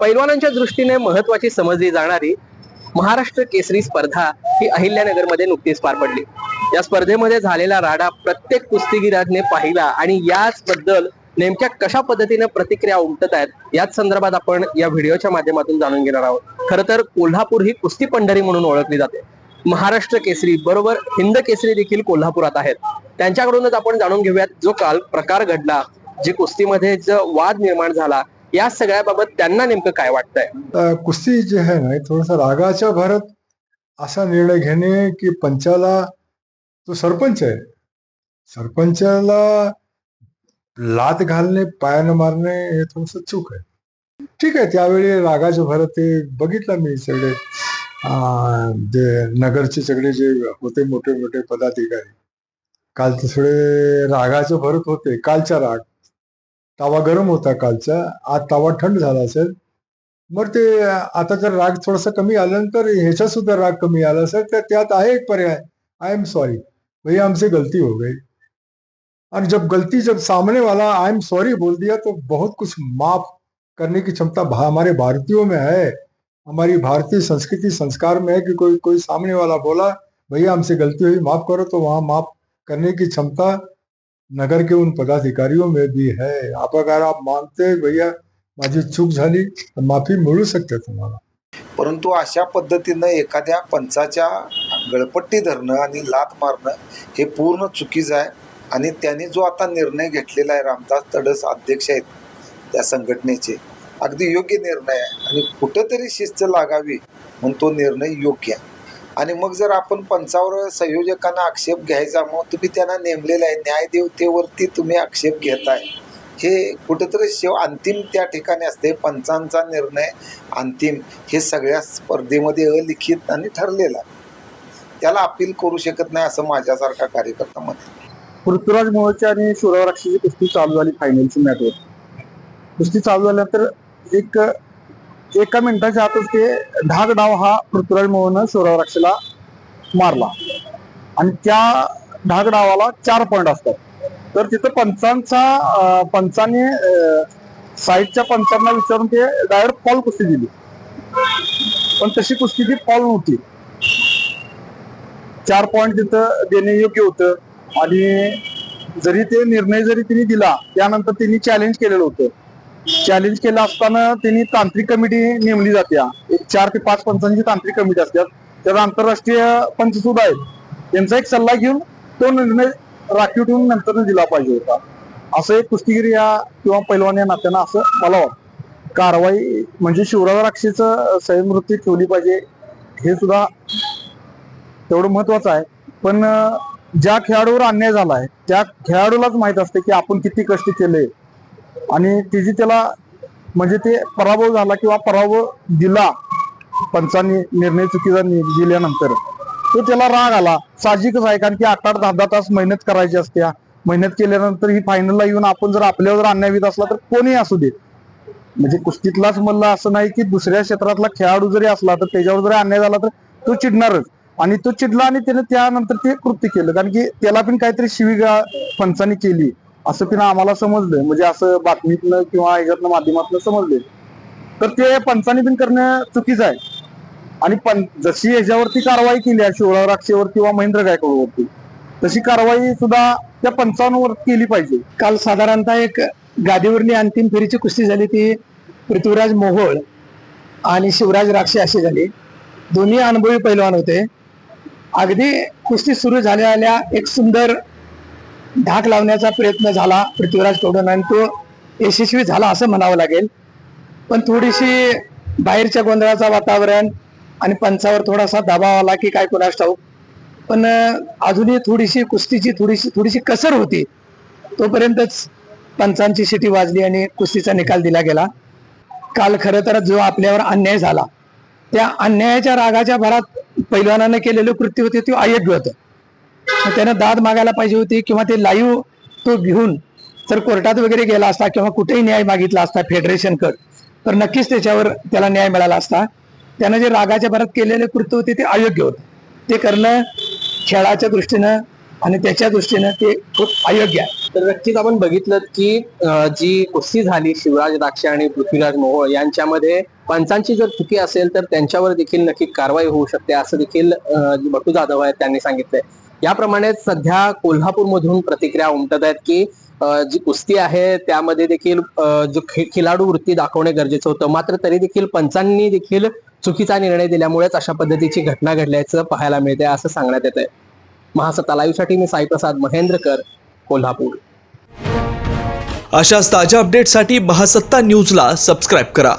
पैलवानांच्या दृष्टीने महत्वाची समजली जाणारी महाराष्ट्र केसरी स्पर्धा ही अहिल्यानगरमध्ये नुकतीच पार पडली. या स्पर्धेमध्ये झालेला राडा प्रत्येक कुस्तीगिराजने पाहिला आणि याच बद्दल नेमक्या कशा पद्धतीने प्रतिक्रिया उमटत आहेत याच संदर्भात आपण या व्हिडिओच्या माध्यमातून जाणून घेणार आहोत. खरं तर कोल्हापूर ही कुस्ती पंढरी म्हणून ओळखली जाते. महाराष्ट्र केसरी बरोबर हिंद केसरी देखील कोल्हापुरात आहेत. त्यांच्याकडूनच आपण जाणून घेऊयात जो काल प्रकार घडला जे कुस्तीमध्ये जो वाद निर्माण झाला या सगळ्याबाबत त्यांना नेमकं काय वाटतंय? कुस्ती जे आहे ना थोडस रागाच्या भरत असा निर्णय घेणे की पंचाला तो सरपंच आहे. सरपंचाला लात घालणे पायानं मारणे हे थोडस चूक आहे. ठीक आहे त्यावेळी रागाच्या भरत ते बघितलं मी सगळे. जे नगरचे सगळे जे होते मोठे मोठे पदाधिकारी. काल ते रागाचे भरत होते कालचा राग. तावा गरम होता कालचा. आज तावा थंड झाला असेल. मग ते आता जर राग थोडासा कमी आल्यानंतर ह्याचा सुद्धा राग कमी आला असेल तर त्यात आहे एक पर्याय. आय एम सॉरी भैया हमसे गलती हो गई. और जब गलती जब सामने वाला आई एम सॉरी बोल दिया तो बहुत कुछ माफ करने की क्षमता भा- हमारे भारतीयों में है. हमारी भारतीय संस्कृति संस्कार में है कि कोई कोई सामने वाला बोला भैया हमसे गलती हुई माफ करो तो वहां माफ करने की क्षमता नगर के उन पदाधिकारियों में भी है। आप अगर आप मानते भैया माझी चूक झाली तर माफी मिळू शकते तुम्हाला। परंतु अशा पद्धतीनं एखाद्या पंचाच्या गळपट्टी धरणं आणि लात मारणं हे पूर्ण चुकीचं आहे आणि त्यांनी जो आता निर्णय घेतलेला आहे रामदास तडस अध्यक्ष आहेत त्या संघटनेचे अगदी योग्य निर्णय आहे आणि कुठंतरी शिस्त लागावी म्हणून तो निर्णय योग्य आहे. आणि मग जर आपण पंचावर संयोजकांना आक्षेप घ्यायचा मग तुम्ही त्यांना नेमलेलं आहे न्यायदेवतेवरती तुम्ही आक्षेप घेताय हे कुठंतरी शेव अंतिम त्या ठिकाणी असते पंचांचा निर्णय अंतिम. हे सगळ्या स्पर्धेमध्ये अलिखित आणि ठरलेलं आहे. त्याला अपील करू शकत नाही असं माझ्यासारखा कार्यकर्ता म्हणतो पृथ्वीराज मोहोळची आणि शिवराक्षीची कुस्ती चालू झाली फायनलची मॅचवर कुस्ती चालू झाल्यानंतर एक एका मिनिटाच्या आतच ते ढाग डाव हा पृथ्वीराज मोहन शिवराक्षीला मारला. आणि त्या ढाग डावाला चार पॉईंट असतात. तर तिथं पंचांचा पंचाने साईडच्या पंचांना विचारून ते डायरेक्ट पॉल कुस्ती दिली. पण तशी कुस्ती ती पॉल नव्हती. चार पॉईंट तिथं देणे योग्य होतं. आणि जरी ते निर्णय जरी तिने दिला त्यानंतर तिने चॅलेंज केलेलं होतं. चॅलेंज केलं असताना त्यांनी तांत्रिक कमिटी नेमली जाते. एक चार ते पाच पंचांची तांत्रिक कमिटी असतात त्यात आंतरराष्ट्रीय पंच सुद्धा आहेत त्यांचा एक सल्ला घेऊन तो निर्णय राखीव ठेवून नंतर दिला पाहिजे होता. असं एक कुस्तीगिरी या किंवा पैलवान या नात्यानं असं मला वाटतं. कारवाई म्हणजे शिवराज राक्षीचं संयमवृत्ती ठेवली पाहिजे हे सुद्धा तेवढं महत्वाचं आहे. पण ज्या खेळाडूवर अन्याय झालाय त्या खेळाडूलाच माहीत असते की आपण किती कष्ट केले. आणि तिची त्याला म्हणजे ते पराभव झाला किंवा पराभव दिला पंचांनी निर्णय चुकीचा दिल्यानंतर तो त्याला राग आला. साहजिकच आहे कारण की आठ आठ दहा दहा तास मेहनत करायची असते. मेहनत केल्यानंतर ही फायनलला येऊन आपण जर आपल्यावर जर असला तर कोणी असू दे. म्हणजे कुस्तीतलाच म्हणलं असं नाही की दुसऱ्या क्षेत्रातला खेळाडू जरी असला तर त्याच्यावर जरी अन्याय झाला तर तो चिडणारच. आणि तो चिडला आणि त्याने त्यानंतर ते कृत्य केलं. कारण की त्याला पण काहीतरी शिवीगा पंचांनी केली. असं तिनं आम्हाला समजलं. म्हणजे असं बातमीतनं किंवा ह्याच्यातनं माध्यमातनं समजले. तर ते पंचांनी पण करणं चुकीचं आहे. आणि पण जशी याच्यावरती कारवाई केली आहे शिवराव राक्षेवर किंवा महेंद्र गायकवाडवरती तशी कारवाई सुद्धा त्या पंचांवर केली पाहिजे. काल साधारणतः एक गादीवरली अंतिम फेरीची कुस्ती झाली ती पृथ्वीराज मोहोळ आणि शिवराज राक्षे अशी झाली. दोन्ही अनुभवी पैलवान होते. अगदी कुस्ती सुरू झाल्या एक सुंदर ढाक लावण्याचा प्रयत्न झाला पृथ्वीराजकडून आणि तो यशस्वी झाला असं म्हणावं लागेल. पण थोडीशी बाहेरच्या गोंधळाचा वातावरण आणि पंचावर थोडासा दबाव आला की काय कोणास ठाऊक. पण अजूनही थोडीशी कुस्तीची थोडीशी थोडीशी कसर होती. तोपर्यंतच पंचांची शिटी वाजली आणि कुस्तीचा निकाल दिला गेला. काल खरं तर जो आपल्यावर अन्याय झाला त्या अन्यायाच्या रागाच्या भरात पैलवानानं केलेलं कृत्य होते ते अयोग्य होतं. त्यानं दाद मागायला पाहिजे होती किंवा ते लाईव्ह तो घेऊन जर कोर्टात वगैरे गेला असता किंवा कुठेही न्याय मागितला असता फेडरेशनकड तर नक्कीच त्याच्यावर त्याला न्याय मिळाला असता. त्यानं जे रागाच्या भरात केलेले कृत्य होते ते अयोग्य होते. ते करणं खेळाच्या दृष्टीनं आणि त्याच्या दृष्टीनं ते खूप अयोग्य आहे. तर नक्कीच आपण बघितलं की जी कुस्ती झाली शिवराज दाक्षे आणि पृथ्वीराज मोहोळ यांच्यामध्ये पंचांची जर चुकी असेल तर त्यांच्यावर देखील नक्की कारवाई होऊ शकते असं देखील बटू जाधव आहेत त्यांनी सांगितलंय. याप्रमाणे सध्या कोल्हापूरमधून प्रतिक्रिया उमटत आहेत की जी कुस्ती आहे त्यामध्ये देखील जो खे- खिलाडू वृत्ती दाखवणे गरजेचं होतं. मात्र तरी देखील पंचांनी देखील चुकीचा निर्णय दिल्यामुळेच अशा पद्धतीची घटना घडल्याचं पाहायला मिळते असं सांगण्यात येत आहे महासत्ता लाईव्हसाठी मी साईप्रसाद महेंद्रकर कोल्हापूर. अशाच ताज्या अपडेटसाठी महासत्ता न्यूजला सबस्क्राईब करा.